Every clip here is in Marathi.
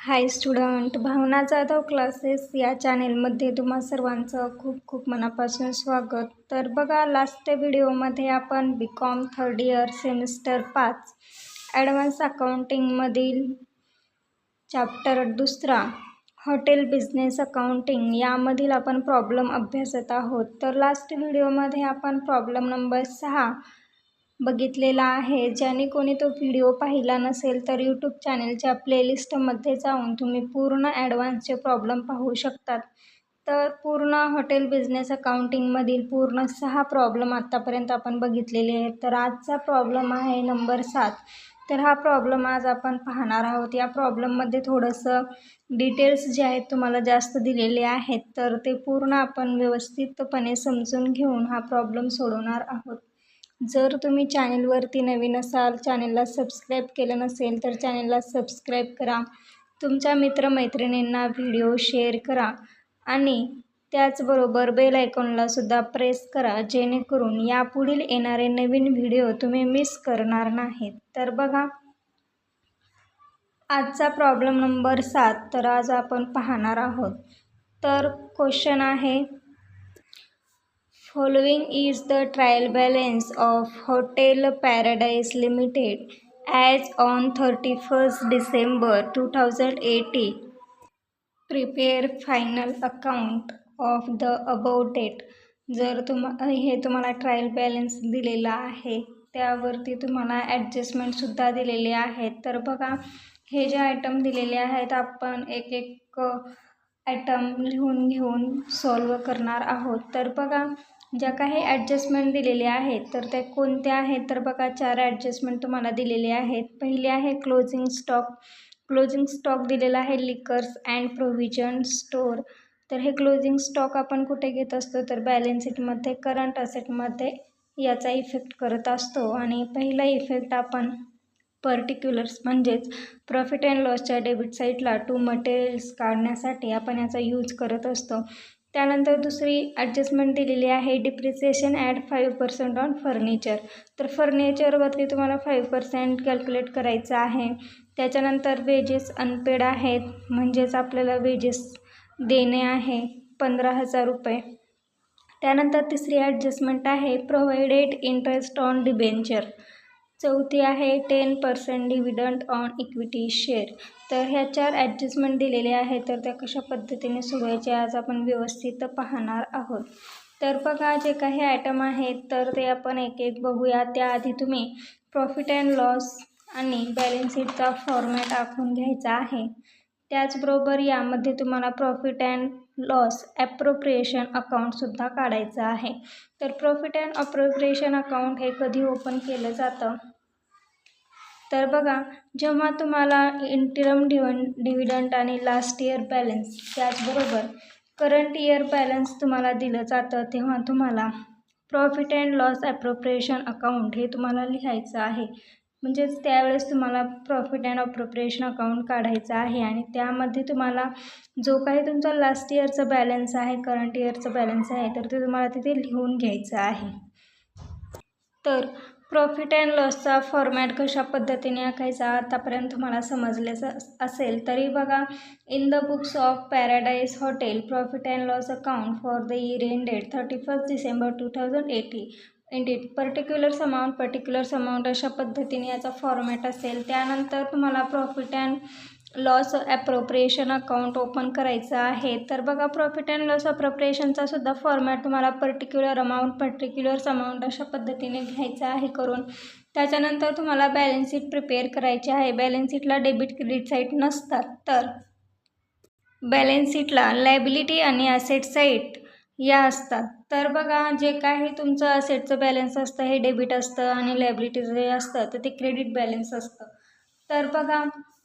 Hi student Bhavana Jadhav classes या चॅनेलमध्ये तुम्हा सर्वांचं खूप खूप मनापासून स्वागत. तर बघा लास्ट व्हिडिओमध्ये आपण B Com third year semester पाच ॲडव्हान्स अकाउंटिंगमधील चॅप्टर दुसरा हॉटेल बिझनेस अकाउंटिंग यामधील आपण प्रॉब्लेम अभ्यासत आहोत. तर लास्ट व्हिडिओमध्ये आपण प्रॉब्लेम नंबर सहा बघितलेला आहे. ज्याने कोणी तो व्हिडिओ पाहिला नसेल तर यूट्यूब चॅनेलच्या प्लेलिस्टमध्ये जाऊन तुम्ही पूर्ण ॲडव्हान्सचे प्रॉब्लेम पाहू शकतात. तर पूर्ण हॉटेल बिझनेस अकाउंटिंगमधील पूर्ण सहा प्रॉब्लेम आत्तापर्यंत आपण बघितलेले आहेत. तर आजचा प्रॉब्लेम आहे नंबर सात. तर हा प्रॉब्लेम आज आपण पाहणार आहोत. या प्रॉब्लेममध्ये थोडंसं डिटेल्स जे आहेत तुम्हाला जास्त दिलेले आहेत. तर ते पूर्ण आपण व्यवस्थितपणे समजून घेऊन हा प्रॉब्लेम सोडवणार आहोत. जर तुम्ही चॅनेलवरती नवीन असाल चॅनेलला सबस्क्राईब केलं नसेल तर चॅनेलला सबस्क्राईब करा. तुमच्या मित्रमैत्रिणींना व्हिडिओ शेअर करा आणि त्याचबरोबर बेल आयकॉनलासुद्धा प्रेस करा जेणेकरून यापुढील येणारे नवीन व्हिडिओ तुम्ही मिस करणार नाहीत. तर बघा आजचा प्रॉब्लेम नंबर सात तर आज आपण पाहणार आहोत. तर क्वेश्चन आहे following is the trial balance of hotel Paradise limited as on thirty first December two thousand eighty prepare final account of the about it जर तुम हे तुम्हाला ट्रायल बॅलेन्स दिलेला आहे त्यावरती तुम्हाला ॲडजस्टमेंटसुद्धा दिलेले आहेत. तर बघा हे जे आयटम दिलेले आहेत आपण एक एक आयटम लिहून घेऊन सॉल्व करणार आहोत. तर बघा ज्या काही ॲडजस्टमेंट दिलेले आहेत तर त्या कोणत्या आहेत? तर बघा चार ॲडजस्टमेंट तुम्हाला दिलेले आहेत. पहिले आहे क्लोजिंग स्टॉक क्लोजिंग स्टॉक दिलेला आहे लिकर्स अँड प्रोव्हिजन स्टोर तर हे क्लोजिंग स्टॉक आपण कुठे घेत असतो? तर बॅलन्स शीटमध्ये करंट असेटमध्ये याचा इफेक्ट करत असतो. आणि पहिला इफेक्ट आपण पर्टिक्युलर्स म्हणजेच प्रॉफिट अँड लॉसच्या डेबिट साईडला टू मटेरियल्स काढण्यासाठी आपण याचा यूज करत असतो. त्यानंतर दुसरी ॲडजस्टमेंट दिलेली आहे depreciation at five percent on furniture तर फर्निचरवरती तुम्हाला फाईव्ह पर्सेंट कॅल्क्युलेट करायचं आहे. त्याच्यानंतर वेजेस अनपेड आहेत म्हणजेच आपल्याला वेजेस देणे आहे पंधरा हजार रुपये. त्यानंतर तिसरी ॲडजस्टमेंट आहे प्रोव्हाइडेड इंटरेस्ट ऑन डिबेंचर चौथी आहे ten percent dividend on equity share तर ह्या चार ॲडजस्टमेंट दिलेले आहेत तर त्या कशा पद्धतीने सोडवायचे आज आपण व्यवस्थित पाहणार आहोत. तर बघा जे काही आयटम आहेत तर ते आपण एक एक बघूया. त्याआधी तुम्ही प्रॉफिट अँड लॉस आणि बॅलन्स शीटचा फॉर्मॅट आखून घ्यायचा आहे. त्याचबरोबर यामध्ये तुम्हाला प्रॉफिट अँड लॉस ॲप्रोप्रिएशन अकाउंटसुद्धा काढायचं आहे. तर प्रॉफिट अँड अप्रोप्रिएशन अकाउंट हे कधी ओपन केलं जातं? तर बघा जेव्हा तुम्हाला इंटरम डिवन डिव्हिडंट आणि लास्ट इयर बॅलन्स त्याचबरोबर करंट इयर बॅलन्स तुम्हाला दिलं जातं तेव्हा तुम्हाला profit and loss appropriation account हे तुम्हाला लिहायचं आहे. म्हणजेच त्यावेळेस तुम्हाला प्रॉफिट अँड अप्रोप्रिएशन अकाउंट काढायचं आहे आणि त्यामध्ये तुम्हाला जो काही तुमचा लास्ट इयरचा बॅलन्स आहे करंट इयरचं बॅलन्स आहे तर ते तुम्हाला तिथे लिहून घ्यायचं आहे. तर प्रॉफिट अँड लॉसचा फॉर्मॅट कशा पद्धतीने आखायचा आतापर्यंत तुम्हाला समजलेच असेल तरी बघा. In the books of Paradise hotel profit and loss account for the year ended thirty first December two thousand eighty इंडिट particulars amount particulars amount अशा पद्धतीने याचा फॉर्मॅट असेल. त्यानंतर तुम्हाला profit and loss appropriation account open करायचं आहे. तर बघा प्रॉफिट अँड लॉस अप्रोप्रिएशनचा सुद्धा फॉर्मॅट तुम्हाला पर्टिक्युलर अमाऊंट पर्टिक्युलर्स अमाऊंट अशा पद्धतीने घ्यायचं आहे करून. त्याच्यानंतर तुम्हाला बॅलन्स शीट प्रिपेअर करायची आहे. बॅलन्स शीटला डेबिट क्रेडिट साईट नसतात तर. बॅलन्स शीटला लायबिलिटी आणि ॲसेट साईट या असतात. तर बघा जे काही तुमचं असेटचं बॅलन्स असतं हे डेबिट असतं आणि लायबिलिटीचं जे असतं तर ते क्रेडिट बॅलन्स असतं. तर बघा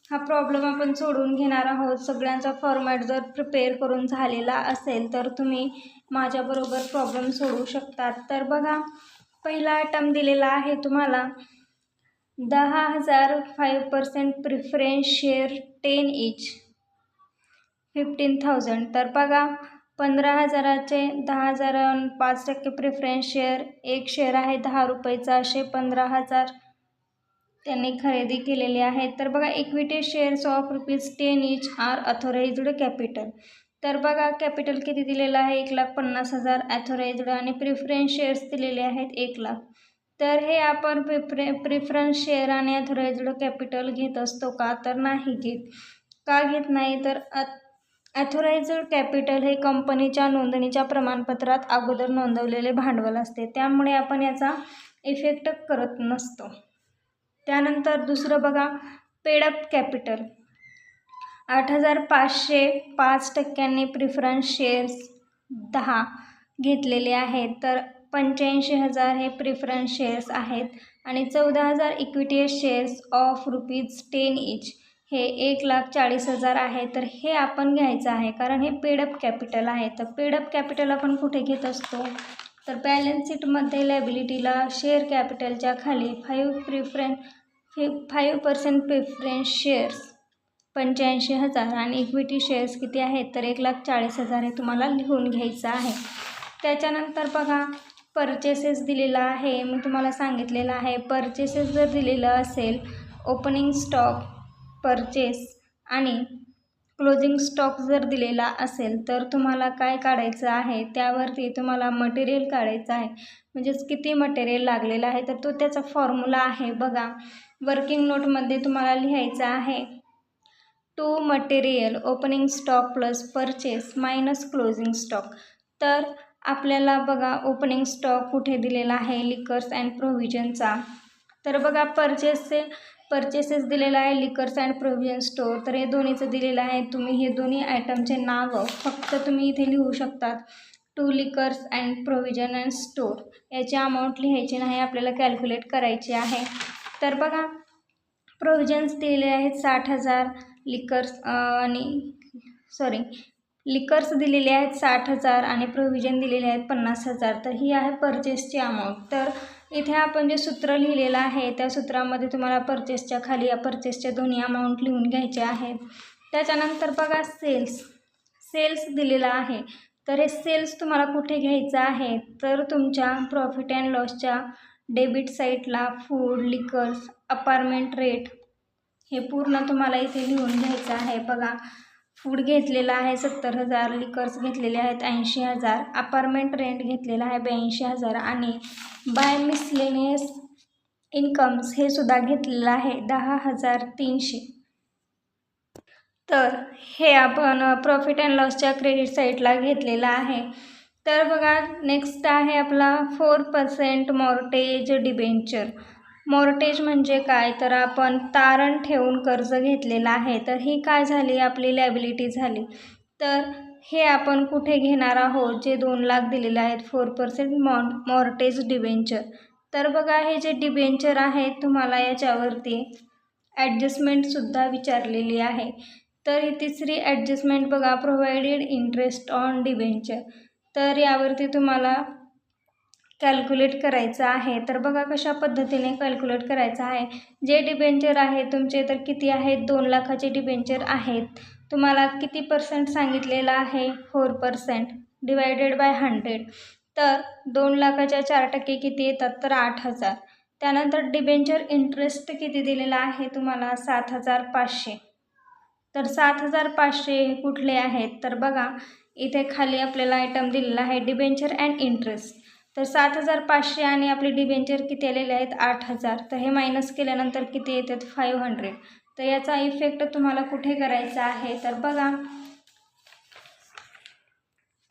हा प्रॉब्लेम आपण सोडून घेणार आहोत. सगळ्यांचा फॉर्मॅट जर प्रिपेअर करून झालेला असेल तर तुम्ही माझ्याबरोबर प्रॉब्लेम सोडवू शकतात. तर बघा पहिला आयटम दिलेला आहे तुम्हाला. दहा हजार five percent preference share ten each fifteen thousand तर बघा पंधरा हजाराचे दहा हजार पाच टक्के प्रिफरन्स शेअर एक शेअर आहे दहा रुपयेचा असे पंधरा हजार त्यांनी खरेदी केलेले आहेत तर बघा equity shares of rupees ten each are authorised capital तर बघा कॅपिटल किती दिलेलं आहे? एक लाख पन्नास हजार ॲथोराइज्ड आणि प्रिफरन्स शेअर्स दिलेले आहेत एक लाख. तर हे आपण प्रिफ्रे प्रिफरन्स शेअर आणि ॲथोराइज्ड कॅपिटल घेत असतो का? तर नाही घेत. का घेत नाही? तर ॲथोराइज्ड कॅपिटल हे कंपनीच्या नोंदणीच्या प्रमाणपत्रात अगोदर नोंदवलेले भांडवल असते. त्यामुळे आपण याचा इफेक्ट करत नसतो. त्यानंतर दुसरं बघा पेडअप कॅपिटल. आठ हजार पाचशे पाच टक्क्यांनी प्रिफरन्स शेअर्स दहा घेतलेले आहेत. तर पंच्याऐंशी हजार हे प्रिफरन्स शेअर्स आहेत आणि चौदा हजार equity shares of rupees ten each हे एक लाख चाळीस हजार आहे. तर हे आपण घ्यायचं आहे कारण हे पेडअप कॅपिटल आहे. तर पेडअप कॅपिटल आपण कुठे घेत असतो? तर बॅलन्स शीटमध्ये लायबिलिटीला शेअर कॅपिटलच्या खाली फाईव्ह प्रिफरन्स फि फाईव्ह पर्सेंट प्रिफरन्स शेअर्स पंच्याऐंशी हजार आणि इक्विटी शेअर्स किती आहेत तर एक लाख चाळीस हजार हे तुम्हाला लिहून घ्यायचं आहे. त्याच्यानंतर बघा परचेसेस दिलेला आहे. मी तुम्हाला सांगितलेलं आहे परचेसेस जर दिलेलं असेल ओपनिंग स्टॉक परचेस आणि क्लोजिंग स्टॉक जर दिलेला असेल तर तुम्हाला काय काढायचं आहे? त्यावरती तुम्हाला मटेरियल काढायचं आहे. म्हणजेच किती मटेरियल लागलेलं आहे? तर तो त्याचा फॉर्म्युला आहे बघा. वर्किंग नोटमध्ये तुम्हाला लिहायचं आहे to material opening stock plus purchase minus closing stock तर आपल्याला बघा ओपनिंग स्टॉक कुठे दिलेला आहे? लिकर्स अँड प्रोव्हिजनचा तर बघा परचेसचे परचेसेस दिलेलं आहे लिकर्स अँड प्रोव्हिजन स्टोअर तर हे दोन्हीचं दिलेलं आहे. तुम्ही हे दोन्ही आयटमचे नावं फक्त तुम्ही इथे लिहू शकतात. To liquors and provision and store याची अमाऊंट लिहायची नाही आपल्याला कॅल्क्युलेट करायची आहे. तर बघा प्रोव्हिजन्स दिलेले आहेत साठ हजार लिकर्स आणि सॉरी लिकर्स दिलेले आहेत साठ हजार आणि प्रोव्हिजन दिलेले आहेत पन्नास हजार. तर ही आहे परचेसची अमाऊंट तर इथे आपण जे सूत्र लिहिलेलं आहे त्या सूत्रामध्ये तुम्हाला परचेसच्या खाली या परचेसच्या दोन्ही अमाऊंट लिहून घ्यायचे आहेत. त्याच्यानंतर बघा सेल्स सेल्स दिलेला आहे. तर हे सेल्स तुम्हाला कुठे घ्यायचं आहे? तर तुमच्या प्रॉफिट अँड लॉसच्या डेबिट साईटला फूड लिकर्स अपार्टमेंट रेट हे पूर्ण तुम्हाला इथे लिहून घ्यायचं आहे. बघा फूड घेतलेला आहे सत्तर हजार लिकर्स घेतलेले आहेत ऐंशी हजार अपार्टमेंट रेंट घेतलेला आहे ब्याऐंशी हजार आणि बाय मिसलेनियस इन्कम्स हे सुद्धा घेतलेलं आहे दहा हजार तीनशे. तर हे आपण प्रॉफिट अँड लॉसच्या क्रेडिट साईटला घेतलेलं आहे. तर बघा नेक्स्ट आहे आपला four percent mortgage debenture mortgage म्हणजे काय? तर आपण तारण ठेवून कर्ज घेतलेलं आहे. तर ही काय झाली? आपली लॅबिलिटी झाली. तर हे आपण कुठे घेणार आहोत? जे दोन लाख दिलेले आहेत फोर पर्सेंट मॉन मॉर्टेज डिबेंचर तर बघा हे जे डिबेंचर आहेत तुम्हाला याच्यावरती ॲडजस्टमेंटसुद्धा विचारलेली आहे. तर ही तिसरी ॲडजस्टमेंट बघा प्रोव्हाइडेड इंटरेस्ट ऑन डिबेंचर तर यावरती तुम्हाला कॅल्क्युलेट करायचं आहे. तर बघा कशा पद्धतीने कॅल्क्युलेट करायचं आहे. जे डिबेंचर आहे तुमचे तर किती आहेत दोन लाखाचे डिबेंचर आहेत. तुम्हाला किती पर्सेंट सांगितलेलं आहे? Four percent divided by hundred तर दोन लाखाच्या चार टक्के किती येतात? तर आठ हजार. त्यानंतर डिबेंचर इंटरेस्ट किती दिलेला आहे? तुम्हाला सात हजार पाचशे. तर सात हजार पाचशे कुठले आहेत? तर बघा इथे खाली आपल्याला आयटम दिलेला आहे डिबेंचर अँड इंटरेस्ट तर सात हजार पाचशे आणि आपले डिबेंचर किती आलेले आहेत? आठ हजार. तर हे मायनस केल्यानंतर किती येतात? फाईव्ह हंड्रेड तर याचा इफेक्ट तुम्हाला कुठे करायचा आहे? तर बघा.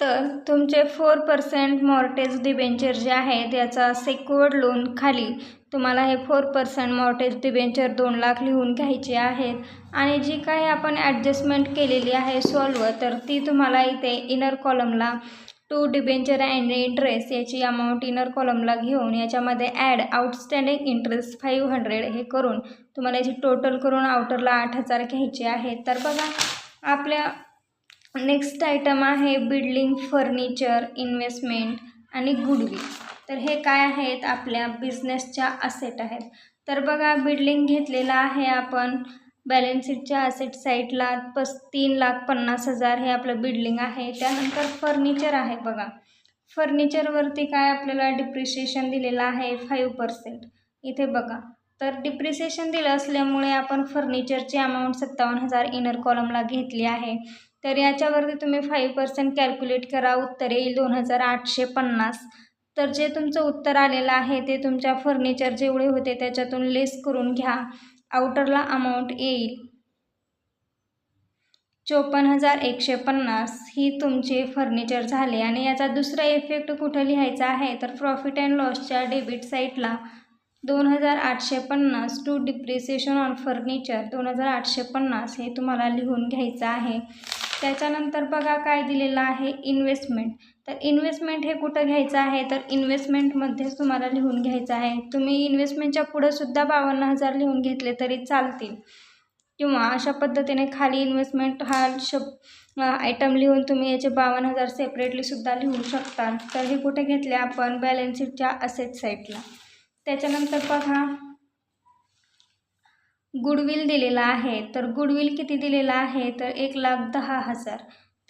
तर तुमचे फोर पर्सेंट मॉर्टेज डिबेंचर जे आहेत याचा सेक्युअर्ड लोन खाली तुम्हाला हे फोर पर्सेंट मॉर्टेज डिबेंचर दोन लाख लिहून घ्यायचे आहेत. आणि जी काही आपण ॲडजस्टमेंट केलेली आहे सॉल्व तर ती तुम्हाला इथे इनर कॉलमला टू डिबेंचर अँड इंटरेस्ट याची अमाऊंट इनर कॉलमला घेऊन याच्यामध्ये add outstanding interest five hundred हे करून तुम्हाला याची टोटल करून आउटरला आठ हजार घ्यायचे आहेत. तर बघा आपल्या नेक्स्ट आयटम आहे बिल्डिंग फर्निचर इन्व्हेस्टमेंट आणि गुडविल तर हे काय आहेत? आपल्या बिझनेसच्या असेट आहेत. तर बघा बिल्डिंग घेतलेला आहे आपण बॅलन्स शीटच्या असेट साईडला पस तीन लाख पन्नास हजार हे आपलं बिल्डिंग आहे. त्यानंतर फर्निचर आहे बघा. फर्निचरवरती काय आपल्याला डिप्रिशिएशन दिलेलं आहे? फाईव्ह पर्सेंट इथे बघा. तर डिप्रिसिएशन दिलं असल्यामुळे आपण फर्निचरची अमाऊंट सत्तावन्न हजार इनर कॉलमला घेतली आहे. तर याच्यावरती तुम्ही फाईव्ह पर्सेंट कॅल्क्युलेट करा. उत्तर येईल दोन हजार आठशे पन्नास. तर जे तुमचं उत्तर आलेलं आहे ते तुमच्या फर्निचर जेवढे होते त्याच्यातून लेस करून घ्या. आउटरला अमाऊंट येईल. चोपन्न हजार एकशे पन्नास ही तुमचे फर्निचर झाले आणि याचा दुसरा इफेक्ट कुठं लिहायचा आहे? तर प्रॉफिट अँड लॉसच्या डेबिट साईटला दोन हजार आठशे पन्नास टू डिप्रिसिएशन ऑन फर्निचर दोन हजार आठशे पन्नास हे तुम्हाला लिहून घ्यायचं आहे. त्याच्यानंतर बघा काय दिलेलं आहे इन्व्हेस्टमेंट तर इन्व्हेस्टमेंट हे कुठं घ्यायचं आहे? तर इन्व्हेस्टमेंटमध्येच तुम्हाला लिहून घ्यायचं आहे. तुम्ही इन्व्हेस्टमेंटच्या पुढंसुद्धा बावन्न हजार लिहून घेतले तरी चालतील. किंवा अशा पद्धतीने खाली इन्व्हेस्टमेंट हा शब आयटम लिहून तुम्ही याचे बावन्न हजार सेपरेटलीसुद्धा लिहू शकता. तर हे कुठे घेतले आपण? बॅलन्स शीटच्या असेट साईटला त्याच्यानंतर बघा. गुडविल दिलेला आहे. तर गुडविल किती दिलेला आहे? तर एक लाख दहा हजार.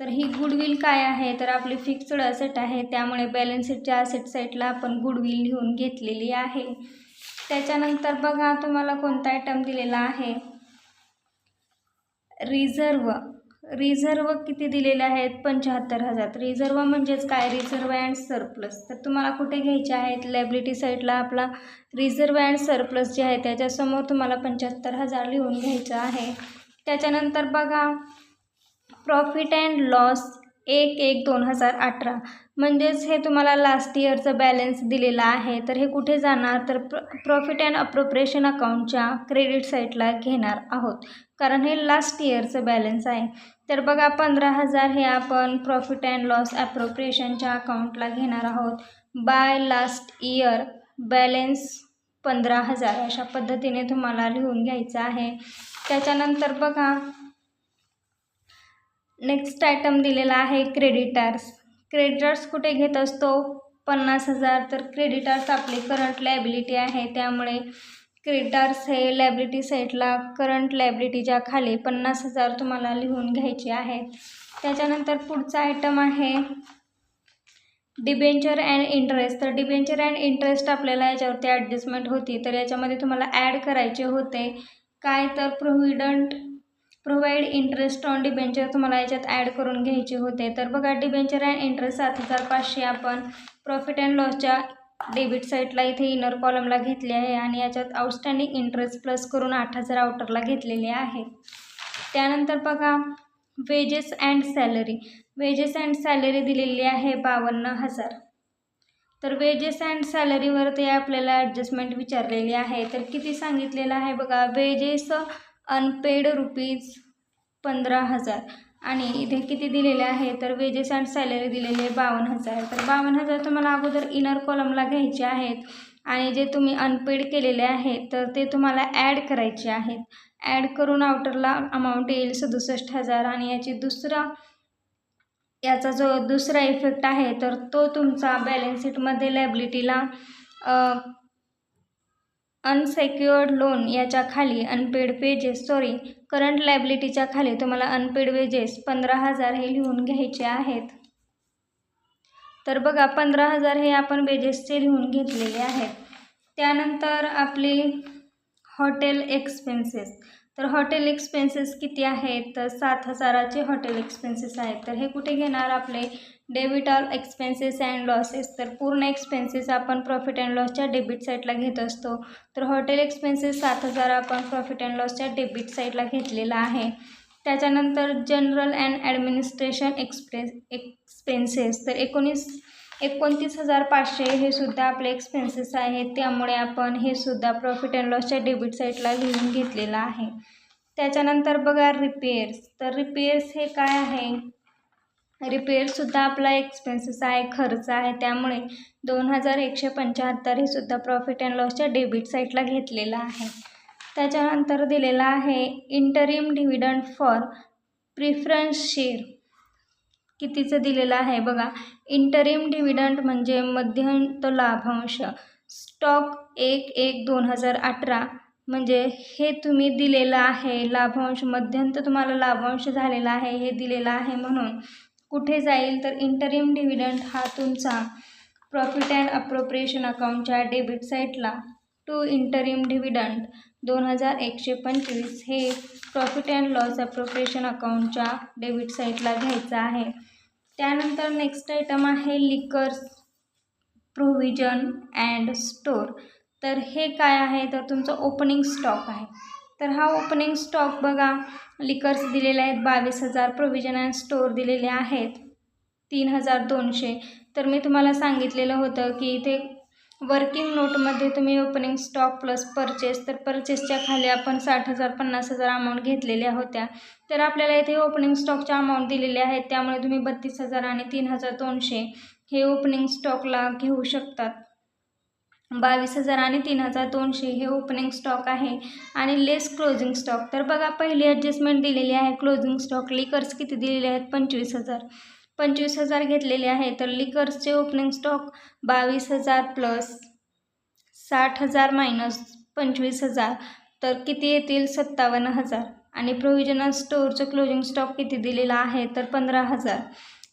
तर ही गुडविल काय आहे? तर आपली फिक्स्ड असेट आहे. त्यामुळे बॅलन्स शीटच्या असेट साईटला आपण गुडविल लिहून घेतलेली आहे. त्याच्यानंतर बघा तुम्हाला कोणता आयटम दिलेला आहे. रिझर्व रिझर्व किती दिलेले आहेत? पंच्याहत्तर हजार. रिझर्व म्हणजेच काय? रिझर्व अँड सरप्लस तर तुम्हाला कुठे घ्यायचे आहेत? लायब्रिटी साईडला आपला रिझर्व अँड सरप्लस जे आहे त्याच्यासमोर तुम्हाला पंच्याहत्तर हजार लिहून घ्यायचं आहे. त्याच्यानंतर बघा प्रॉफिट अँड लॉस एक एक दोन हजार अठरा. म्हणजेच हे तुम्हाला लास्ट इयरचं बॅलन्स दिलेला आहे. तर हे कुठे जाणार? तर प्र प्रॉफिट अँड अप्रोप्रिएशन अकाउंटच्या क्रेडिट साईटला घेणार आहोत. कारण हे लास्ट इयरचं बॅलन्स आहे. तर बघा पंधरा हजार हे आपण प्रॉफिट अँड लॉस ॲप्रोप्रिएशनच्या अकाउंटला घेणार आहोत. बाय लास्ट इयर बॅलेन्स पंधरा हजार अशा पद्धतीने तुम्हाला लिहून घ्यायचं आहे. त्याच्यानंतर बघा नेक्स्ट आयटम दिलेला आहे क्रेडिटार्स क्रेडिटर्स कुठे घेत असतो? पन्नास हजार. तर क्रेडिटार्स आपली करंट लायबिलिटी आहे. त्यामुळे क्रेडिटार्स हे लायबिलिटी साईडला करंट लायबिलिटीच्या खाली पन्नास हजार तुम्हाला लिहून घ्यायचे आहे. त्याच्यानंतर पुढचा आयटम आहे डिबेंचर अँड इंटरेस्ट तर डिबेंचर अँड इंटरेस्ट आपल्याला याच्यावरती ॲडजस्टमेंट होती. तर याच्यामध्ये तुम्हाला ॲड करायचे होते. काय? तर provident provide interest on debenture तुम्हाला याच्यात ॲड करून घ्यायचे होते. तर बघा डिबेंचर अँड इंटरेस्ट सात हजार पाचशे आपण प्रॉफिट अँड लॉसच्या डेबिट साईटला इथे इनर कॉलमला घेतले आहे आणि याच्यात आउटस्टँडिंग इंटरेस्ट प्लस करून आठ हजार आउटरला घेतलेले आहे. त्यानंतर बघा wages and salary wages and salary दिलेली आहे बावन्न हजार. तर वेजेस अँड सॅलरीवर ते आपल्याला ॲडजस्टमेंट विचारलेली आहे. तर किती सांगितलेलं आहे बघा वेजेस अनपेड रुपीज पंधरा हजार. आणि इथे किती दिलेले आहे? तर वेजेस अँड सॅलरी दिलेली आहे बावन्न हजार. तर बावन्न हजार तुम्हाला अगोदर इनर कॉलमला घ्यायचे आहेत. आणि जे तुम्ही अनपेड केलेले आहेत तर ते तुम्हाला ॲड करायचे आहेत. ॲड करून आउटरला अमाऊंट येईल सदुसष्ट हजार. आणि याची दुसरा याचा जो दुसरा इफेक्ट आहे तर तो तुमचा बॅलन्स शीटमध्ये लॅबिलिटीला अनसेक्युअर्ड लोन याच्या खाली अनपेड पेजेस सॉरी करंट लायबिलिटीच्या खाली तुम्हाला अनपेड वेजेस पंधरा हजार हे लिहून घ्यायचे आहेत. तर बघा पंधरा हजार हे आपण वेजेसचे लिहून घेतलेले आहेत. त्यानंतर आपली हॉटेल एक्सपेन्सेस तर हॉटेल एक्सपेन्सेस किती आहेत? तर सात हजाराचे हॉटेल एक्सपेन्सेस आहेत. तर हे कुठे घेणार आपले? Debit all expenses and losses तर पूर्ण एक्सपेन्सेस आपण प्रॉफिट अँड लॉसच्या डेबिट साईडला घेत असतो. तर हॉटेल एक्सपेन्सेस सात हजार आपण प्रॉफिट अँड लॉसच्या डेबिट साईडला घेतलेला आहे. त्याच्यानंतर general and administration express expenses तर एकोणीस एकोणतीस हजार पाचशे हे सुद्धा आपले एक्सपेन्सेस आहेत. त्यामुळे आपण हे सुद्धा प्रॉफिट अँड लॉसच्या डेबिट साईडला लिहून घेतलेलं आहे. त्याच्यानंतर बघा रिपेअर्स तर रिपेअर्स हे काय आहे? रिपेअरसुद्धा आपला एक्सपेन्सेस आहे खर्च आहे. त्यामुळे दोन हजार एकशे पंच्याहत्तर हे सुद्धा प्रॉफिट अँड लॉसच्या डेबिट साईटला घेतलेलं आहे. त्याच्यानंतर दिलेला आहे interim dividend for preference share कितीचं दिलेलं आहे बघा. इंटरिम डिव्हिडंट म्हणजे मध्यंत लाभांश. स्टॉक एक एक दोन हजार अठरा. म्हणजे हे तुम्ही दिलेलं आहे लाभांश मध्यंत तुम्हाला लाभांश झालेला आहे हे दिलेलं आहे म्हणून. कुठे जाईल तर इंटरिम डिव्हिडंट हा तुमचा प्रॉफिट अँड अप्रोप्रिएशन अकाउंटच्या डेबिट साईटला टू इंटरिम डिव्हिडंट दोन हजार एकशे पंचवीस हे प्रॉफिट अँड लॉस अप्रोप्रिएशन अकाउंटच्या डेबिट साईटला घ्यायचं आहे. त्यानंतर नेक्स्ट आयटम आहे लिकर्स प्रोव्हिजन अँड स्टोर तर हे काय आहे? तर तुमचं ओपनिंग स्टॉक आहे. तर हा ओपनिंग स्टॉक बघा लिकर्स दिलेले आहेत बावीस हजार प्रोव्हिजन अँड स्टोअर दिलेले आहेत तीन हजार दोनशे. तर मी तुम्हाला सांगितलेलं होतं की इथे वर्किंग नोटमध्ये तुम्ही ओपनिंग स्टॉक प्लस परचेस तर परचेसच्या खाली आपण साठ हजार पन्नास हजार अमाऊंट घेतलेल्या होत्या. तर आपल्याला इथे ओपनिंग स्टॉकच्या अमाऊंट दिलेले आहेत. त्यामुळे तुम्ही बत्तीस हजार आणि तीन हजार दोनशे हे ओपनिंग स्टॉकला घेऊ शकतात. बावीस हजार आणि तीन हजार दोनशे हे ओपनिंग स्टॉक आहे. आणि लेस क्लोजिंग स्टॉक तर बघा पहिली ॲडजस्टमेंट दिलेली आहे. क्लोजिंग स्टॉक लिकर्स किती दिलेले आहेत? पंचवीस हजार. पंचवीस हजार घेतलेले आहे तर लिकर्सचे ओपनिंग स्टॉक बावीस हजार प्लस साठ हजार मायनस पंचवीस हजार तर किती येतील? सत्तावन्न हजार. आणि प्रोव्हिजनल स्टोअरचं क्लोजिंग स्टॉक किती दिलेला आहे? तर पंधरा हजार.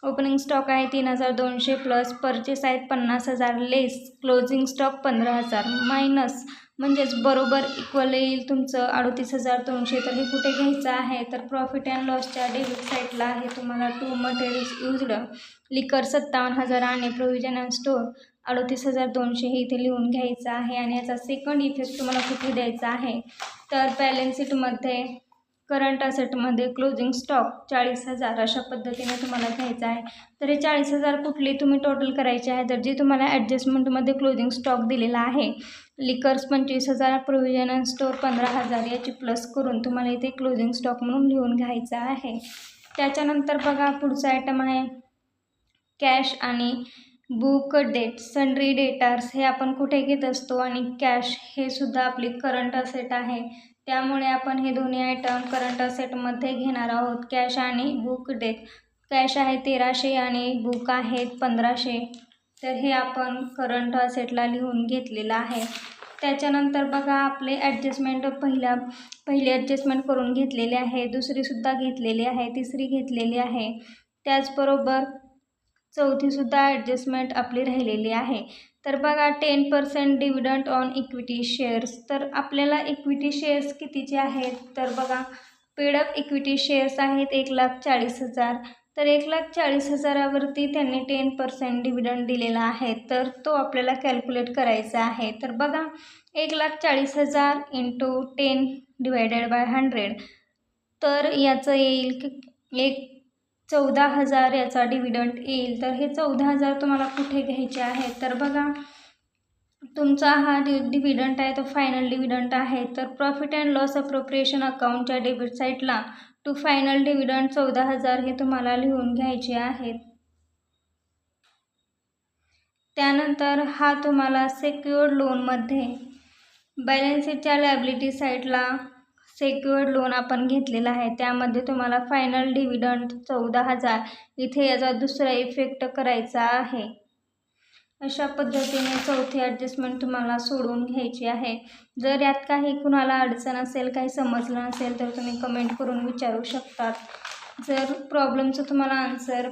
ओपनिंग स्टॉक आहे तीन हजार दोनशे प्लस परचेस आहेत पन्नास हजार. लेस क्लोजिंग स्टॉक पंधरा हजार. मायनस म्हणजेच बरोबर इक्वल येईल तुमचं अडतीस हजार दोनशे. तर हे कुठे घ्यायचं आहे? तर प्रॉफिट अँड लॉसच्या डेबिट साईटला आहे तुम्हाला टू मटेरियल्स युजड लिकर सत्तावन्न हजार आणि प्रोव्हिजन अँड स्टोअर अडतीस हजार दोनशे. हे इथे लिहून घ्यायचं आहे आणि याचा सेकंड इफेक्ट तुम्हाला कुठे द्यायचा आहे? तर बॅलन्स शीटमध्ये करंट असेटमध्ये क्लोजिंग स्टॉक चाळीस हजार अशा पद्धतीने तुम्हाला घ्यायचं आहे. तर हे चाळीस हजार कुठली तुम्ही टोटल करायचे आहे? तर जे तुम्हाला ॲडजस्टमेंटमध्ये क्लोजिंग स्टॉक दिलेला आहे लिकर्स पंचवीस हजार प्रोव्हिजन स्टोर स्टोअर पंधरा हजार याची प्लस करून तुम्हाला इथे क्लोजिंग स्टॉक म्हणून लिहून घ्यायचं आहे. त्याच्यानंतर बघा पुढचा आयटम आहे. कॅश आणि बुक डेट सनरी डेटार्स हे आपण कुठे घेत असतो आणि कॅश हे सुद्धा आपली करंट असेट आहे. त्यामुळे आपण हे दोन्ही आयटम करंट असेटमध्ये घेणार आहोत. कॅश आणि बुक डेट कॅश आहे तेराशे आणि बुक आहेत पंधराशे. तर हे आपण करंट असेटला लिहून घेतलेलं आहे. त्याच्यानंतर बघा आपले ॲडजस्टमेंट पहिल्या पहिली ॲडजस्टमेंट करून घेतलेली आहे. दुसरीसुद्धा घेतलेली आहे. तिसरी घेतलेली आहे. त्याचबरोबर चौथीसुद्धा ॲडजस्टमेंट आपली राहिलेली आहे. तर बघा ten percent dividend on equity shares तर आपल्याला इक्विटी शेअर्स कितीचे आहेत? तर बघा पेडअप इक्विटी शेअर्स आहेत एक लाख चाळीस हजार. तर एक लाख चाळीस हजारावरती त्यांनी टेन पर्सेंट डिव्हिडंड दिलेला आहे. तर तो आपल्याला कॅल्क्युलेट करायचा आहे. तर बघा एक लाख चाळीस हजार into ten divided by hundred तर याचं येईल की एक चौदा हजार याचा डिव्हिडंट येईल. तर हे चौदा हजार तुम्हाला कुठे घ्यायचे आहेत तर बघा तुमचा हा डि डिव्हिडंट आहे तो फायनल डिव्हिडंट आहे. तर प्रॉफिट अँड लॉस अप्रोप्रिएशन अकाउंटच्या डेबिट साईटला टू फायनल डिव्हिडंट चौदा हजार हे तुम्हाला लिहून घ्यायचे आहेत. त्यानंतर हा तुम्हाला सेक्युअर्ड लोनमध्ये बॅलन्स लॅबिलिटी साईटला सेक्युअर्ड लोन आपण घेतलेला आहे. त्यामध्ये तुम्हाला फायनल डिव्हिडंड चौदा हजार इथे याचा दुसरा इफेक्ट करायचा आहे. अशा पद्धतीने चौथी ॲडजस्टमेंट तुम्हाला सोडून घ्यायची आहे. जर यात काही कुणाला अडचण असेल काही समजलं नसेल तर तुम्ही कमेंट करून विचारू शकतात. जर प्रॉब्लेमचं तुम्हाला आन्सर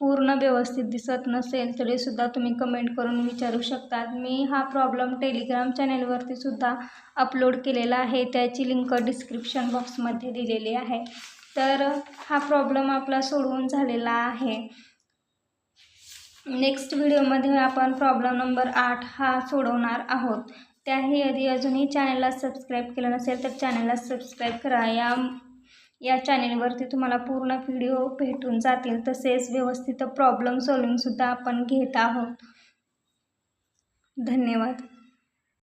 पूर्ण व्यवस्थित दिसत नसेल तरीसुद्धा तुम्ही कमेंट करून विचारू शकतात. मी हा प्रॉब्लेम टेलिग्राम चॅनेलवरती सुद्धा अपलोड केलेला आहे. त्याची लिंक डिस्क्रिप्शन बॉक्समध्ये दिलेली आहे. तर हा प्रॉब्लेम आपला सोडवून झालेला आहे. नेक्स्ट व्हिडिओमध्ये आपण प्रॉब्लेम नंबर आठ हा सोडवणार आहोत. त्याही आधी अजूनही चॅनलला सबस्क्राईब केलं नसेल तर चॅनलला सबस्क्राईब करा. या या चॅनेलवरती तुम्हाला पूर्ण व्हिडिओ भेटून जातील. तसेच व्यवस्थित प्रॉब्लेम सॉल्विंगसुद्धा आपण घेत आहोत. धन्यवाद.